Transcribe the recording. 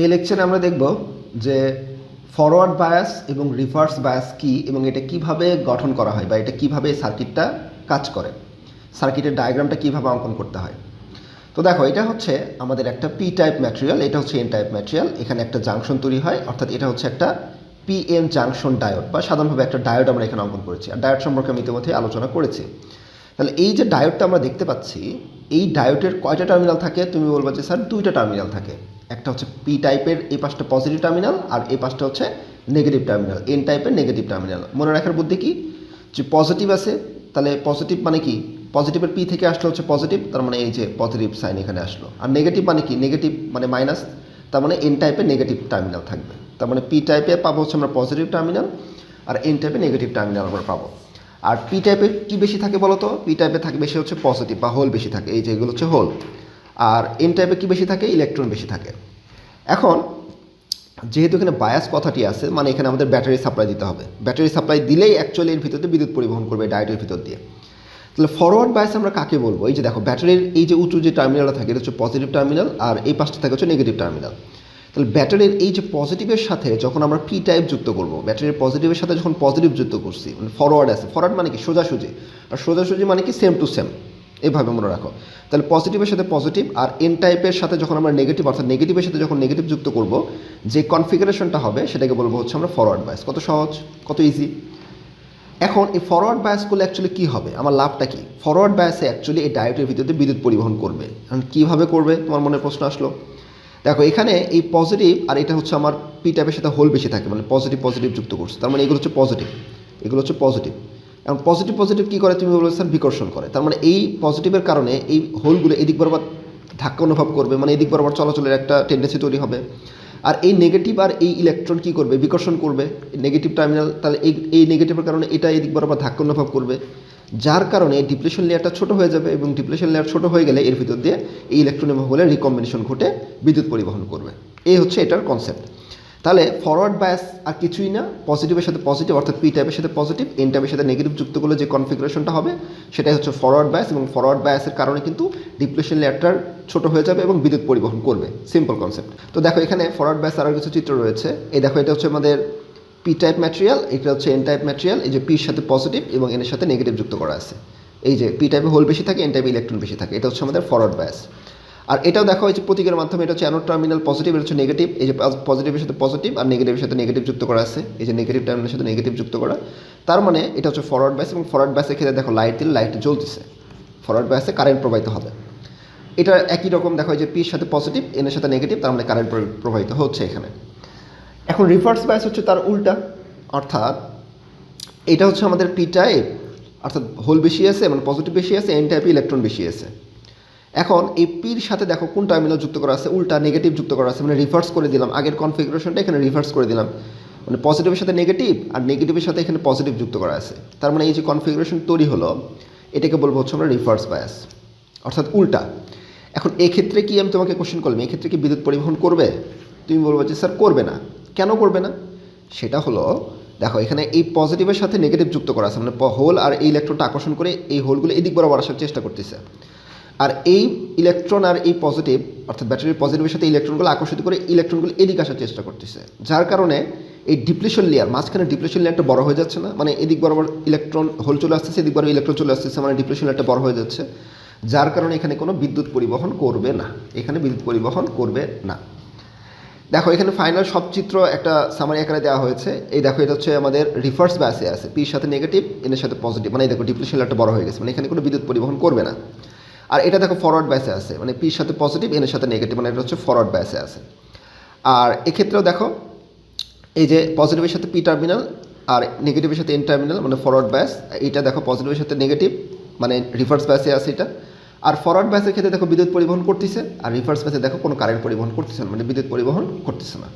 এই লেকচারে আমরা দেখব যে ফরওয়ার্ড বায়াস এবং রিভার্স বায়াস কি এবং এটা কীভাবে গঠন করা হয় বা এটা কীভাবে সার্কিটটা কাজ করে। সার্কিটের ডায়াগ্রামটা কীভাবে অঙ্কন করতে হয়। তো দেখো, এটা হচ্ছে আমাদের একটা পি টাইপ ম্যাটেরিয়াল এটা হচ্ছে এন টাইপ ম্যাটেরিয়াল এখানে একটা জাংশন তৈরি হয়, অর্থাৎ এটা হচ্ছে একটা পিএন জাংশন ডায়োড বা সাধারণভাবে একটা ডায়োড আমরা এখানে অঙ্কন করেছি। আর ডায়োড সম্পর্কে আমি ইতিমধ্যে আলোচনা করেছি। তাহলে এই যে ডায়োডটা আমরা দেখতে পাচ্ছি, এই ডায়োডের কয়টা টার্মিনাল থাকে? তুমি বলবা যে, স্যার, দুইটা টার্মিনাল থাকে। একটা হচ্ছে পি টাইপের এই পাশটা পজিটিভ টার্মিনাল আর এই পাশটা হচ্ছে নেগেটিভ টার্মিনাল এন টাইপের নেগেটিভ টার্মিনাল মনে রাখার বুদ্ধি কি? যে পজিটিভ আছে, তাহলে পজিটিভ মানে কি? পজিটিভের পি থেকে আসলে হচ্ছে পজিটিভ তার মানে এই যে পজিটিভ সাইন এখানে আসলো। আর নেগেটিভ মানে কি? নেগেটিভ মানে মাইনাস তার মানে এন টাইপের নেগেটিভ টার্মিনাল থাকবে। তার মানে পি টাইপে পাবো হচ্ছে আমরা পজিটিভ টার্মিনাল আর এন টাইপে নেগেটিভ টার্মিনাল আমরা পাবো। আর পি টাইপের কি বেশি থাকে বলো তো পি টাইপে থাকে বেশি হচ্ছে পজিটিভ বা হোল বেশি থাকে। এই যে এগুলো হচ্ছে হোল আর এন টাইপে কি বেশি থাকে? ইলেকট্রন বেশি থাকে। এখন, যেহেতু এখানে বায়াস কথাটি আছে মানে এখানে আমাদের ব্যাটারি সাপ্লাই দিতে হবে। ব্যাটারি সাপ্লাই দিলেই অ্যাকচুয়ালি এর ভিতরে বিদ্যুৎ পরিবহন করবে ডায়েটের ভিতর দিয়ে। তাহলে ফরওয়ার্ড বায়াস আমরা কাকে বলব? এই যে দেখো ব্যাটারির এই যে উঁচু যে টার্মিনালটা থাকে, এটা হচ্ছে পজিটিভ টার্মিনাল আর এই পাশটা থাকে হচ্ছে নেগেটিভ টার্মিনাল তাহলে ব্যাটারির এই যে পজিটিভের সাথে যখন আমরা পি টাইপ যুক্ত করব ব্যাটারির পজিটিভের সাথে যখন পজিটিভ যুক্ত করছি মানে ফরওয়ার্ড আছে ফরওয়ার্ড মানে কি? সোজাসুজি। আর সোজাসুজি মানে কি? সেম টু সেম এভাবে মনে রাখো। তাহলে পজিটিভের সাথে পজিটিভ আর এন টাইপের সাথে যখন আমরা নেগেটিভ অর্থাৎ নেগেটিভের সাথে যখন নেগেটিভ যুক্ত করব, যে কনফিগারেশনটা হবে সেটাকে বলব হচ্ছে আমরা ফরওয়ার্ড বায়াস কত সহজ? কত ইজি এখন এই ফরওয়ার্ড বায়াস করলে অ্যাকচুয়ালি কী হবে? আমার লাভটা কি? ফরওয়ার্ড বায়াসে অ্যাকচুয়ালি এই ডায়োডের ভিতরে বিদ্যুৎ পরিবহন করবে। এখন কীভাবে করবে? তোমার মনে প্রশ্ন আসলো। দেখো, এখানে এই পজিটিভ আর এটা হচ্ছে আমার পি টাইপের সাথে হোল বেশি থাকে মানে পজিটিভ পজিটিভ যুক্ত করছে। তার মানে এগুলো হচ্ছে পজিটিভ এগুলো হচ্ছে পজিটিভ এখন পজিটিভ পজিটিভ কী করে? তুমি স্যার, বিকর্ষণ করে। তার মানে এই পজিটিভের কারণে এই হোলগুলো এদিক বরাবর ধাক্কা অনুভব করবে মানে এদিক বরাবর চলাচলের একটা টেন্ডেন্সি তৈরি হবে। আর এই নেগেটিভ আর এই ইলেকট্রন কী করবে? বিকর্ষণ করবে। নেগেটিভ টার্মিনাল তাহলে এই এই নেগেটিভের কারণে এটা এদিক বরাবর ধাক্কা অনুভব করবে। যার কারণে ডিপ্লেশন লেয়ারটা ছোট হয়ে যাবে এবং ডিপ্লেশন লেয়ার ছোট হয়ে গেলে এর ভিতর দিয়ে এই ইলেকট্রন এবং হোলের রিকম্বিনেশন ঘটে বিদ্যুৎ পরিবহন করবে। এই হচ্ছে এটার কনসেপ্ট তাহলে ফরওয়ার্ড বায়াস আর কিছুই না পজিটিভের সাথে পজিটিভ অর্থাৎ পি টাইপের সাথে পজিটিভ এন টাইপের সাথে নেগেটিভ যুক্ত করলে যে কনফিগারেশনটা হবে, সেটাই হচ্ছে ফরওয়ার্ড বায়াস এবং ফরওয়ার্ড বায়াসের কারণে কিন্তু ডিপ্লেশন লেয়ারটার ছোট হয়ে যাবে এবং বিদ্যুৎ পরিবহন করবে। সিম্পল কনসেপ্ট তো দেখো এখানে ফরওয়ার্ড বায়াস আরও কিছু চিত্র রয়েছে। এই দেখো, এটা হচ্ছে আমাদের পি টাইপ ম্যাটেরিয়াল এটা হচ্ছে এন টাইপ ম্যাটেরিয়াল এই যে পির সাথে পজিটিভ এবং এনের সাথে নেগেটিভ যুক্ত করা আছে। এই যে পি টাইপে হোল বেশি থাকে এন টাইপে ইলেকট্রন বেশি থাকে, এটা হচ্ছে আমাদের ফরওয়ার্ড বায়াস আর এটাও দেখা হয়েছে প্রতীকের মাধ্যমে, এটা হচ্ছে অ্যানোড টার্মিনাল পজিটিভ এটা হচ্ছে নেগেটিভ এই যে পজিটিভের সাথে পজিটিভ আর নেগেটিভের সাথে নেগেটিভ যুক্ত করা আছে। এই যে নেগেটিভ টার্মিনালের সাথে নেগেটিভ যুক্ত করা। তার মানে এটা হচ্ছে ফরওয়ার্ড ব্যাস এবং ফরওয়ার্ড ব্যাসের ক্ষেত্রে দেখো লাইট দিলে লাইট জ্বলতেছে। ফরওয়ার্ড ব্যাসে কারেন্ট প্রবাহিত হবে। এটা একই রকম দেখা হয় যে পির সাথে পজিটিভ এনের সাথে নেগেটিভ তার মানে কারেন্ট প্রবাহিত হচ্ছে এখানে। এখন রিভার্স ব্যাস হচ্ছে তার উল্টা। অর্থাৎ এটা হচ্ছে আমাদের পি টাইপ অর্থাৎ হোল বেশি আছে মানে পজিটিভ বেশি আছে এন টাইপে ইলেকট্রন বেশি আছে। এখন এই পির সাথে দেখো কোন টার্মিনাল যুক্ত করা আছে, উল্টা নেগেটিভ যুক্ত করা আছে মানে রিভার্স করে দিলাম। আগের কনফিগারেশনটা এখানে রিভার্স করে দিলাম। মানে পজিটিভের সাথে নেগেটিভ আর নেগেটিভের সাথে এখানে পজিটিভ যুক্ত করা আছে। তার মানে এই যে কনফিগারেশন তৈরি হলো, এটাকে বলব হচ্ছে আমরা রিভার্স বায়াস অর্থাৎ উল্টা। এখন এক্ষেত্রে কি আমি তোমাকে কোশ্চেন করলাম? এক্ষেত্রে কি বিদ্যুৎ পরিবহন করবে? তুমি বলব যে, স্যার, করবে না। কেন করবে না? সেটা হলো, দেখো এখানে এই পজিটিভের সাথে নেগেটিভ যুক্ত করা আছে। মানে হোল আর এই ইলেকট্রনটা আকর্ষণ করে এই হোলগুলো এদিক বরাবর আসার চেষ্টা করতেছে। আর এই ইলেকট্রন আর এই পজিটিভ অর্থাৎ ব্যাটারির পজিটিভের সাথে ইলেকট্রনগুলো আকর্ষিত করে ইলেকট্রনগুলো এদিকে আসার চেষ্টা করতেছে। যার কারণে এই ডিপ্লেশন লেয়ার মাঝখানে ডিপ্লেশন লেয়ারটা বড় হয়ে যাচ্ছে না মানে এদিক বরাবর ইলেকট্রন হোল চলে আসতেছে, এদিক বরাবর ইলেকট্রন চলে আসতেছে মানে ডিপ্লেশন লেয়ারটা বড় হয়ে যাচ্ছে। যার কারণে এখানে কোনো বিদ্যুৎ পরিবহন করবে না। এখানে বিদ্যুৎ পরিবহন করবে না। দেখো, এখানে ফাইনাল সব চিত্র একটা সামারি আকারে দেওয়া হয়েছে। এই দেখো, এটা হচ্ছে আমাদের রিভার্স ব্যাসে আছে। পির সাথে নেগেটিভ এনের সাথে পজিটিভ মানে দেখো ডিপ্লেশন লেয়ারটা বড় হয়ে গেছে মানে এখানে কোনো বিদ্যুৎ পরিবহন করবে না। আর এটা দেখো ফরওয়ার্ড ব্যাসে আছে মানে পির সাথে পজিটিভ এনের সাথে নেগেটিভ মানে এটা হচ্ছে ফরওয়ার্ড ব্যাসে আছে। আর এক্ষেত্রেও দেখো, এই যে পজিটিভের সাথে পি টার্মিনাল আর নেগেটিভের সাথে এন টার্মিনাল মানে ফরওয়ার্ড ব্যাস এইটা দেখো পজিটিভের সাথে নেগেটিভ মানে রিভার্স ব্যাসে আছে এটা। আর ফরওয়ার্ড ব্যাসের ক্ষেত্রে দেখো বিদ্যুৎ পরিবহন করতেছে, আর রিভার্স ব্যাসে দেখো কোনো কারেন্ট পরিবহন করতেছে না মানে বিদ্যুৎ পরিবহন করতেছে না।